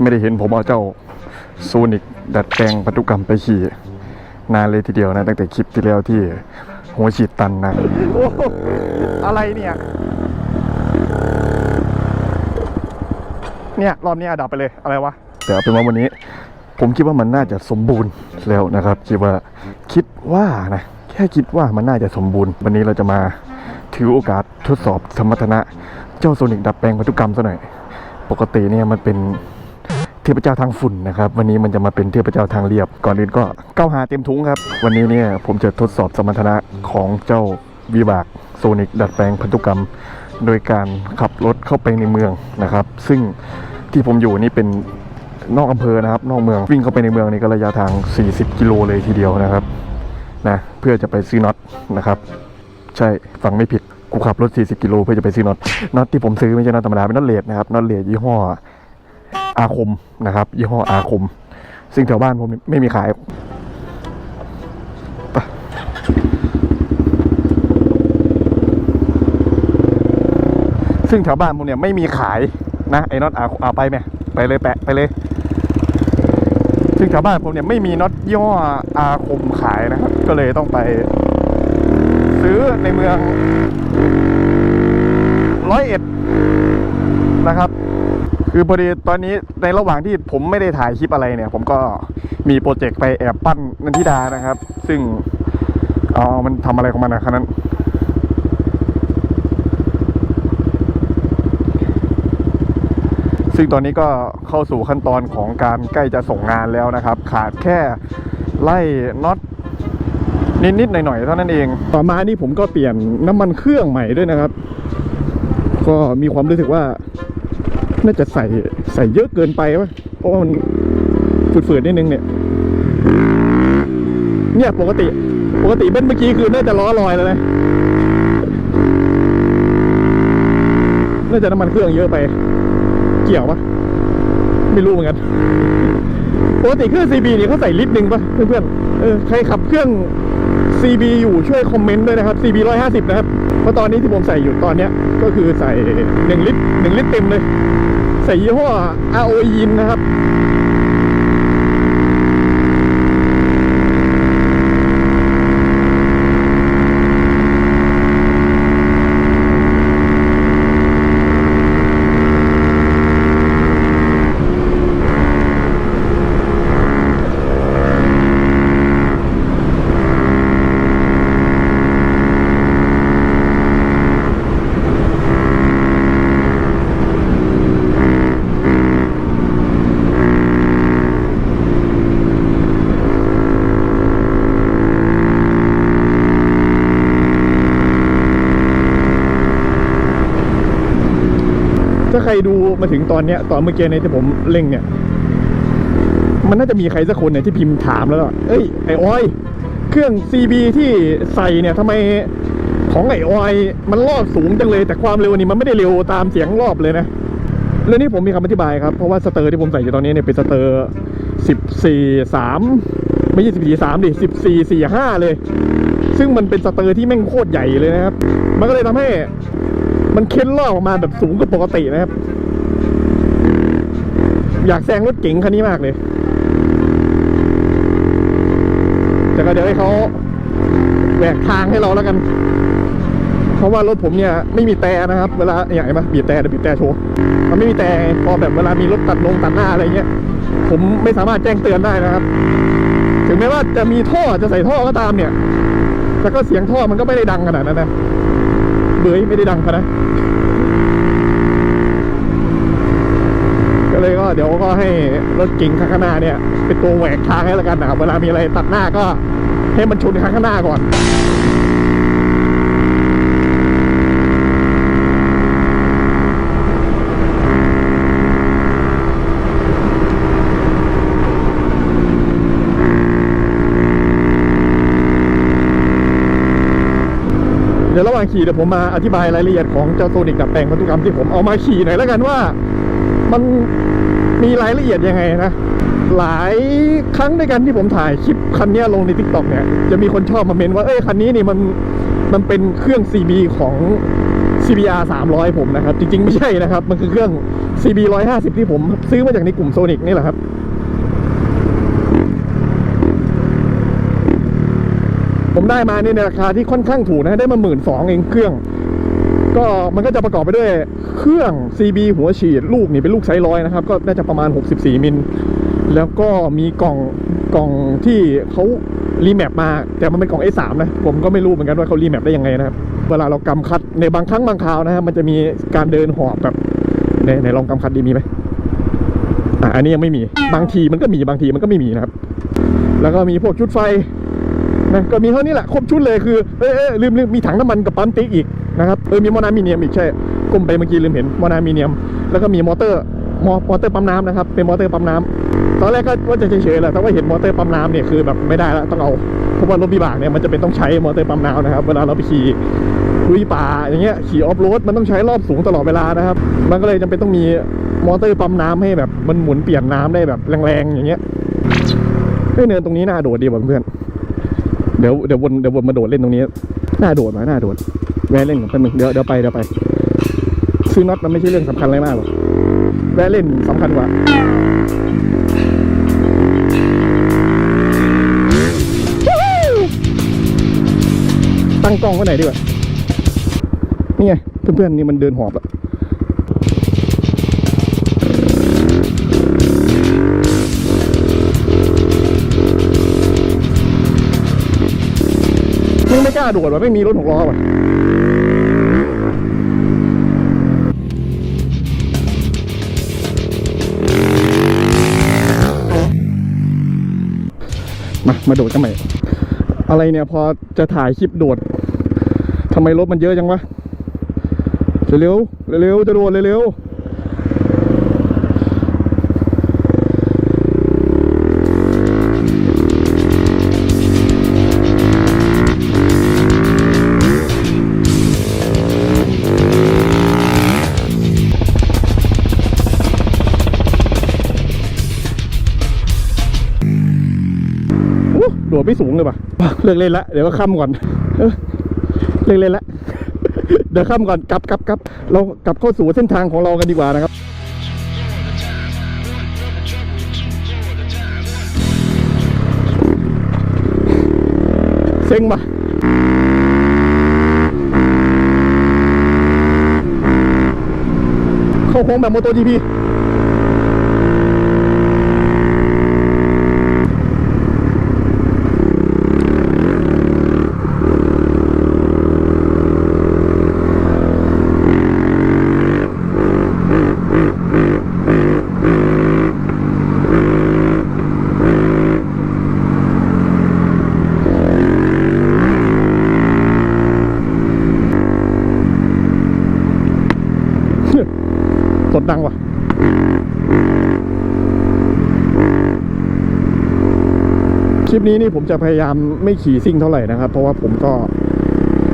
ไม่ได้เห็นผมเอาเจ้าโซนิกดัดแปลงพันธุกรรมไปขี่นานเลยทีเดียวนะ ตั้งแต่คลิปที่แล้วที่หัวฉีดตันนะโอ้อะไรเนี่ย เนี่ย รอบนี้ดับไปเลยอะไรวะแต่เอาเป็นว่าวันนี้ ผมคิดว่ามันน่าจะสมบูรณ์แล้วนะครับ คิดว่าคิดว่านะ แค่คิดว่ามันน่าจะสมบูรณ์ วันนี้เราจะมาถือโอกาสทดสอบสมรรถนะ เจ้าโซนิกดัดแปลงพันธุกรรมซะหน่อย ปกติเนี่ยมันเป็น เทพเจ้าทางฝุ่นนะครับ วันนี้มันจะมาเป็นเทพเจ้าทางเรียบ ก่อนอื่นก็เก้าหาเต็มทุงครับ วันนี้เนี่ยผมจะทดสอบสมรรถนะของเจ้าวีบากโซนิกดัดแปลงพันธุกรรม โดยการขับรถเข้าไปในเมืองนะครับ ซึ่งที่ผมอยู่นี่เป็นนอกอำเภอนะครับ นอกเมืองวิ่งเข้าไปในเมืองนี่ก็ระยะทาง 40 กิโลเลยทีเดียวนะครับนะเพื่อจะไปซื้อน็อตนะครับ ใช่ฟังไม่ผิดกูขับรถ 40 กิโลเพื่อจะไปซื้อน็อตน็อตที่ผมซื้อไม่ใช่น็อตธรรมดาเป็นน็อตเลดนะครับน็อตเลดยี่ห้อ อาคมนะครับยี่ห้ออาคม ซึ่งแถวบ้านผมไม่มีขายซึ่งแถวบ้านผมเนี่ยไม่มีขายนะไอ้น็อตอาอาไปไหมไปเลยแปะไปเลย ซึ่งแถวบ้านผมเนี่ยไม่มีน็อตยี่ห้ออาคมขายนะครับ ก็เลยต้องไป ซื้อในเมืองร้อยเอ็ดนะครับ คือพอดีตอนนี้ในระหว่างที่ผมไม่ได้ถ่ายคลิปอะไรเนี่ย ผมก็มีโปรเจกต์ไปแอบปั้นนันทิดานะครับ ซึ่งอ๋อมันทำอะไรของมันนะครับนั้นซึ่งตอนนี้ก็เข้าสู่ขั้นตอนของการใกล้จะส่งงานแล้วนะครับ ขาดแค่ไล่น็อตนิดๆหน่อยๆเท่านั้นเอง ต่อมานี่ผมก็เปลี่ยนน้ำมันเครื่องใหม่ด้วยนะครับ ก็มีความรู้สึกว่า น่าจะใส่ใส่เยอะเกินไปวะเพราะว่ามันฝืดๆนิดนึงเนี่ย เนี่ยปกติ ปกติเบ้นเมื่อกี้คือน่าจะล้อลอยแล้วนะน่าจะน้ำมันเครื่องเยอะไป เกี่ยวปะไม่รู้เหมือนกันปกติเครื่อง CB นี่เขาใส่ลิตรหนึ่งปะเพื่อนๆเออใครขับเครื่อง CB อยู่ช่วยคอมเมนต์ด้วยนะครับ CB 150 นะครับ เพราะตอนนี้ที่ผมใส่อยู่ตอนเนี้ยก็คือใส่ 1 ลิตร 1 ลิตรเต็มเลย ใส่ยี่ห้อ A O In นะครับ ถ้าใครดูมาถึงตอนเนี้ยตอนเมื่อกี้เนี่ยที่ผมเล่งเนี่ย มันน่าจะมีใครสักคนเนี่ยที่พิมพ์ถามแล้วว่าเอ้ยไอ้ออย เครื่อง CB ที่ใส่เนี่ยทำไมของไอ้ออยมันรอบสูงจังเลย แต่ความเร็วนี่มันไม่ได้เร็วตามเสียงรอบเลยนะเรื่องนี้ผมมีคำอธิบายครับ เพราะว่าสเตอร์ที่ผมใส่อยู่ตอนนี้เนี่ยเป็นสเตอร์สิบสี่สามไม่ใช่สิบสี่สามดิสิบสี่สี่ห้าเลย ซึ่งมันเป็นสเตอร์ที่แม่งโคตรใหญ่เลยนะครับ มันก็เลยทำให้ มันเค้นรอบออกมาแบบสูงกว่าปกตินะครับ อยากแซงรถเก๋งคันนี้มากเลย แต่ก็เดี๋ยวให้เขาแหวกทางให้เราแล้วกัน เพราะว่ารถผมเนี่ยไม่มีแต่นะครับ เวลาอย่างไรมาบีบแต่เดี๋ยวบีบแต่โชว์มันไม่มีแต่พอแบบเวลามีรถตัดลงตัดหน้าอะไรเงี้ย ผมไม่สามารถแจ้งเตือนได้นะครับ ถึงแม้ว่าจะมีท่อจะใส่ท่อก็ตามเนี่ยแต่ก็เสียงท่อมันก็ไม่ได้ดังขนาดนั้นนะเบยไม่ได้ดังขนาดนะ ก็ เดี๋ยวก็ให้รถเก๋งข้างหน้าเนี่ย เป็นตัวแหวกทางให้แล้วกันนะครับเวลามีอะไรตัดหน้าก็ให้มันชนข้างหน้าก่อนเดี๋ยวระหว่างขี่เดี๋ยวผมมาอธิบายรายละเอียดของเจ้าโซนิกดัดแปลงพันธุกรรมที่ผมเอามาขี่หน่อยแล้วกันว่า มัน มีรายละเอียดยังไงนะ หลายครั้งด้วยกันที่ผมถ่ายคลิปคันนี้ลงใน t ิ k t o k เนี่ย จะมีคนชอบมาเมนว่า เอ้ย คันนี้นี่มัน มันเป็นเครื่อง CB ของ CBR 300 ผมนะครับ จริง ๆ ไม่ใช่นะครับ มันคือเครื่อง CB 150 ที่ผมซื้อมาจากในกลุ่มโซนิกนี่แหละครับผมได้มาเนี่ยในราคาที่ค่อนข้างถูกนะ ได้มาหมื่นสองเองเครื่อง ก็มันก็จะประกอบไปด้วยเครื่อง CB หัวฉีดลูกนี่เป็นลูกไซส์ร้อยนะครับ ก็น่าจะประมาณ 64 มิล แล้วก็มีกล่องกล่องที่เขารีแมปมา แต่มันเป็นกล่อง A3 นะ ผมก็ไม่รู้เหมือนกันว่าเขารีแมปได้ยังไงนะครับ เวลาเรากำคัดในบางครั้งบางคราวนะครับมันจะมีการเดินหอบแบบในในลองกำคัดดีมีไหมอะอันนี้ยังไม่มีบางทีมันก็มีบางทีมันก็ไม่มีนะครับ แล้วก็มีพวกชุดไฟนะก็มีเท่านี้แหละครบชุดเลยคือเอยเอลืมลืมมีถังน้ำมันกับปั๊มติ๊กอีก นะครับเออมีมอนามิเนียมอีกใช่ก้มไปเมื่อกี้ลืมเห็นมอนามิเนียม แล้วก็มีมอเตอร์มอมอเตอร์ปั๊มน้ำนะครับเป็นมอเตอร์ปั๊มน้ำตอนแรกก็ว่าจะเฉยๆแหละแต่ว่าเห็นมอเตอร์ปั๊มน้ำเนี่ยคือแบบไม่ได้แล้วต้องเอาเพราะว่ารถวิบากเนี่ยมันจะเป็นต้องใช้มอเตอร์ปั๊มน้ำนะครับเวลาเราไปขี่ลุยป่าอย่างเงี้ยขี่ออฟโรดมันต้องใช้รอบสูงตลอดเวลานะครับ มันก็เลยจำเป็นต้องมีมอเตอร์ปั๊มน้ำให้แบบมันหมุนเปลี่ยนน้ำได้แบบแรงๆอย่างเงี้ยเฮ้ยเนินตรงนี้น่าโดดดีว่ะเพื่อนเดี๋ยวเดี๋ยววนเดี๋ยววนมาโดดเล่นตรงนี้น่าโดดไหมน่าโดด แวะเล่นกับเพื่อนมึงเดี๋ยวเดี๋ยวไปเดี๋ยวไป ซื้อน็อตมันไม่ใช่เรื่องสำคัญอะไรมากหรอกแวะเล่นสำคัญกว่าตั้งกล้องไว้ไหนดีกว่านี่ไงเพื่อนๆนี่มันเดินหอบอะไม่กล้าโดดว่ะไม่มีรถหกล้อว่ะ มา มาโดดกันใหม่ อะไรเนี่ยพอจะถ่ายคลิปโดดทำไมรถมันเยอะจังวะ เร็วเร็วจะโดดเร็วๆอู้โไม่สูงเลยป่ะเลิกเล่นละเดี๋ยวก็ค่ำก่อนเลิกเล่นละเดี๋ยวค่ำก่อนกลับกลับกลับเรากลับเข้าสู่เส้นทางของเรากันดีกว่านะครับเซ็งป่ะเข้าโค้งแบบโมโตอร์จีพีสดดังว่ะ คลิปนี้นี่ผมจะพยายามไม่ขี่ซิ่งเท่าไหร่นะครับ เพราะว่าผมก็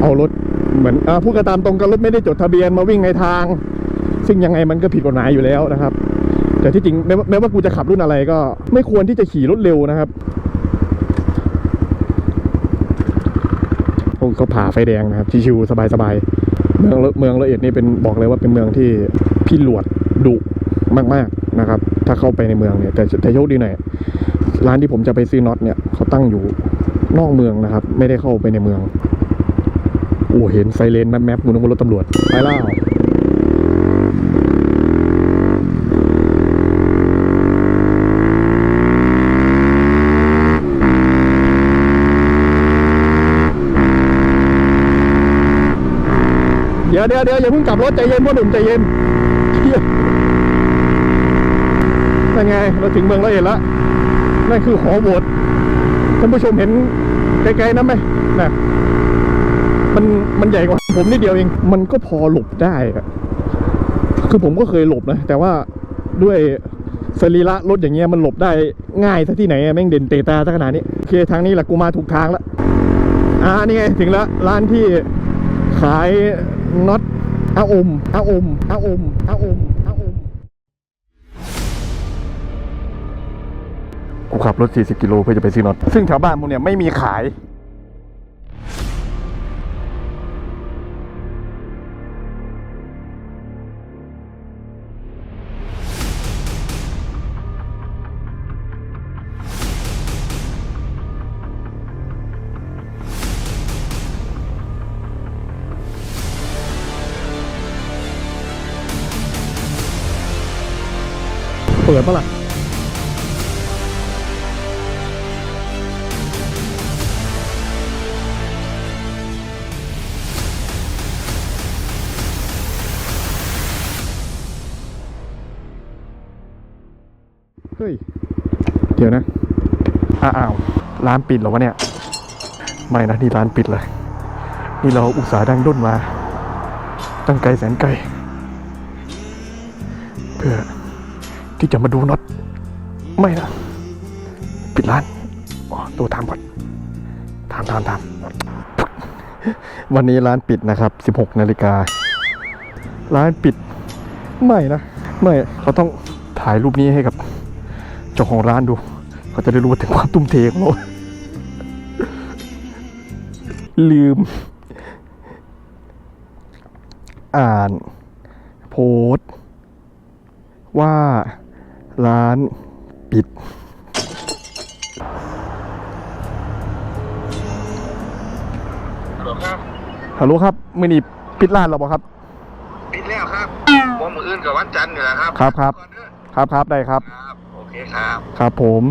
เอารถเหมือนอพูดกันตามตรงกันรถไม่ได้จดทะเบียนมาวิ่งในทาง ซึ่งยังไงมันก็ผิดกฎหมายอยู่แล้วนะครับ แต่ที่จริงแม้ว่าแม้ว่ากูจะขับรุ่นอะไรก็ ไม่ควรที่จะขี่รถเร็วนะครับพวกเขาผ่าไฟแดงนะครับชิวๆสบายๆเมืองเมืองละเอียดนี่เป็นบอกเลยว่าเป็นเมืองที่พี่หลวดดุ มากๆนะครับ ถ้าเข้าไปในเมืองเนี่ยแต่แต่โชคดีหน่อยร้านที่ผมจะไปซื้อน็อตเนี่ยเขาตั้งอยู่นอกเมืองนะครับ ไม่ได้เข้าไปในเมืองโอ้เห็นไซเรนแมปแมปกูนึกว่ารถตำรวจไปแล้วเดี๋ยวเดี๋ยวเดี๋ยวอย่าเพิ่งกลับรถใจเย็นพ่อหนุ่มใจเย็นเหี้ยนั่น ไง เราถึงเมืองร้อยเอ็ดแล้วนั่นคือหอโบสถ์ท่านผู้ชมเห็นไกลๆนั้นไหมนะมันมันใหญ่กว่าผมนิดเดียวเอง มันก็พอหลบได้ครับคือผมก็เคยหลบนะ แต่ว่าด้วยสรีระรถอย่างเงี้ยมันหลบได้ง่ายซะที่ไหนแม่งเด่นเตตาซะขนาดนี้โอเคทางนี้แหละกูมาถูกทางละอ่านี่ไงถึงแล้วร้านที่ขายน็อตอาอมอาอมอาอมอาอมูขับรถ 40 กิโลเพื่อจะไปซื้อน็อตซึ่งแถวบ้านมึงเนี่ยไม่มีขายเปิดปะล่ะ เฮ้ย เดี๋ยวนะ อ้าว ร้านปิดหรอวะเนี่ย ไม่นะ นี่ร้านปิดเลย นี่เราอุตส่าห์ดังด้นมา ตั้งไกลแสนไกล เพื่อที่จะมาดูน็อต ไม่นะ ปิดร้านอ๋อตัวทำก่อนทำทำทำวันนี้ร้านปิดนะครับ 16 นาฬิกา ร้านปิด ไม่นะ ไม่เขาต้องถ่ายรูปนี้ให้กับ เจ้าของร้านดู เขาจะได้รู้ว่าถึงความตุ้มเทของเราลืม อ่าน โพสต์ว่าร้านปิด ฮัลโหลครับ ฮัลโหลครับมือนี้ปิดร้านเราบ่ครับ ปิดแล้วครับวันมืออื่นกับวันจันทร์นี่แหละครับ ครับครับก่อนเด้อครับครับได้ครับ ครับโอ เคครับ ครับผม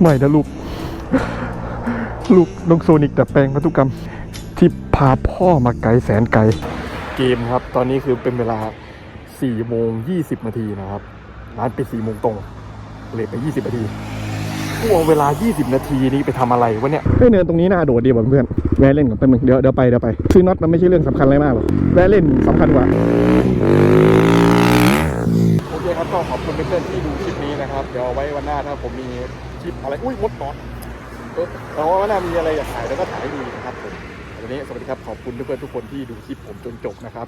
ไม่นะลูก ลูกน้องโซนิกแต่แปลงพันธุกรรม ที่พาพ่อมาไกลแสนไกล เกมครับ ตอนนี้คือเป็นเวลา4โมง20นาทีนะครับ ร้านปิด4โมงตรงเลทไป 20นาที ห่วงเวลา 20 นาทีนี้ไปทำอะไรวะเนี่ยเฮ้ยเนินตรงนี้น่าโดดดีว่ะเพื่อนแวะเล่นก่อนแป๊บนึงเดี๋ยวเดี๋ยวไปเดี๋ยวไปซื้อน็อตมันไม่ใช่เรื่องสำคัญอะไรมากหรอกแวะเล่นสำคัญกว่าโอเคครับก็ขอบคุณเพื่อนๆที่ดูคลิปนี้นะครับเดี๋ยวเอาไว้วันหน้าถ้าผมมีคลิปอะไรอุ้ยมดนอนเออเอาไว้วันหน้ามีอะไรอยากถ่ายแล้วก็ถ่ายให้ดูนะครับผมวันนี้สวัสดีครับขอบคุณเพื่อนๆทุกคนที่ดูคลิปผมจนจบนะครับ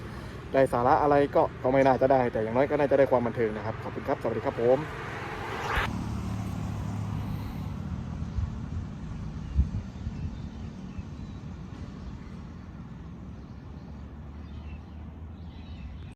ได้สาระอะไรก็ก็ไม่น่าจะได้ แต่อย่างน้อยก็น่าจะได้ความบันเทิงนะครับ ขอบคุณครับ สวัสดีครับผม